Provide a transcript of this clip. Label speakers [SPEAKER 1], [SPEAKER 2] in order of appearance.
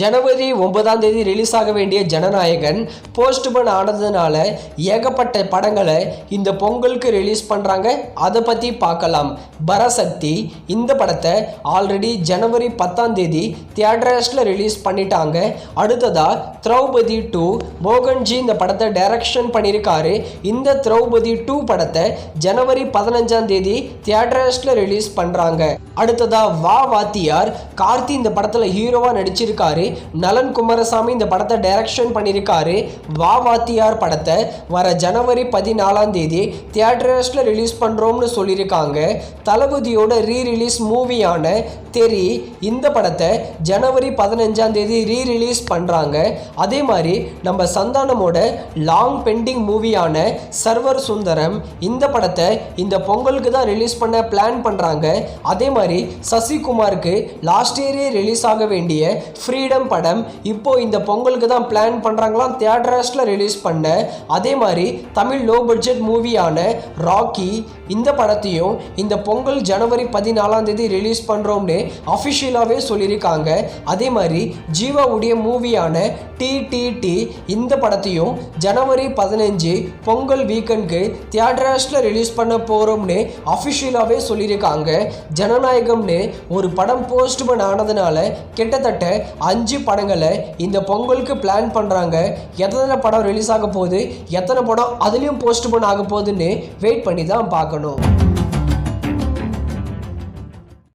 [SPEAKER 1] ஜனவரி ஒன்பதாம் தேதி ரிலீஸ் ஆக வேண்டிய ஜனநாயகன் போஸ்ட்பன் ஆனதுனால ஏகப்பட்ட படங்களை இந்த பொங்கலுக்கு ரிலீஸ் பண்ணுறாங்க அதை பற்றி பார்க்கலாம். பரசக்தி இந்த படத்தை ஆல்ரெடி ஜனவரி பத்தாம் தேதி தியேட்டர்ஸில் ரிலீஸ் பண்ணிட்டாங்க. அடுத்ததாக திரௌபதி டூ மோகன்ஜி இந்த படத்தை டைரக்ஷன் பண்ணியிருக்காரு. இந்த திரௌபதி டூ படத்தை ஜனவரி பதினஞ்சாம் தேதி தியேட்டர்ஸில் ரிலீஸ் பண்ணுறாங்க அடுத்ததாக வா வாத்தியார் கார்த்தி இந்த படத்தில் ஹீரோவாக நடிச்சிருக்காரு. நலன் குமாரசாமி இந்த படத்தை டைரக்ஷன் பண்ணியிருக்காரு. வா வாத்தியார் படத்தை வர ஜனவரி பதினாலாம் தேதி தியேட்டர்ஸில் ரிலீஸ் பண்ணுறோம்னு சொல்லியிருக்காங்க. தளபதியோட ரீ ரிலீஸ் மூவியான தெரி இந்த படத்தை ஜனவரி பதினஞ்சாம் தேதி ரீ ரிலீஸ் பண்ணுறாங்க அதே மாதிரி நம்ம சந்தானமோட லாங் பெண்டிங் மூவியான சர்வர் சுந்தரம் இந்த படத்தை இந்த பொங்கலுக்கு தான் ரிலீஸ் பண்ண பிளான் பண்ணுறாங்க அதே மாதிரி சசிகுமாருக்கு லாஸ்ட் இயரே ரிலீஸ் ஆக வேண்டிய ஃப்ரீடம் படம். இப்போ இந்த பொங்கலுக்கு தான் பிளான் பண்ணுறாங்களாம் தியேட்டர்ஸில் ரிலீஸ் பண்ண. அதே மாதிரி தமிழ் லோ பட்ஜெட் மூவியான ராக்கி இந்த படத்தையும் இந்த பொங்கல் ஜனவரி பதினாலாம் தேதி ரிலீஸ் பண்ணுறோம்னு அஃபிஷியலாகவே சொல்லியிருக்காங்க. அதே மாதிரி ஜீவாவுடைய மூவியான டிடிடி இந்த படத்தையும் ஜனவரி பதினஞ்சு பொங்கல் வீக்கெண்டுக்கு தியேட்டர்ஸில் ரிலீஸ் பண்ண போகிறோம்னு அஃபிஷியலாகவே சொல்லியிருக்காங்க. ஜனநாயகம்னு ஒரு படம் போஸ்ட்மன் ஆனதுனால கிட்டத்தட்ட அஞ்சு அஞ்சு படங்களை இந்த பொங்கலுக்கு பிளான் பண்ணுறாங்க எத்தனை படம் ரிலீஸ் ஆக போகுது? எத்தனை படம் அதுலேயும் போஸ்ட் பண்ண ஆக போகுதுன்னு வெயிட் பண்ணி தான் பார்க்கணும்.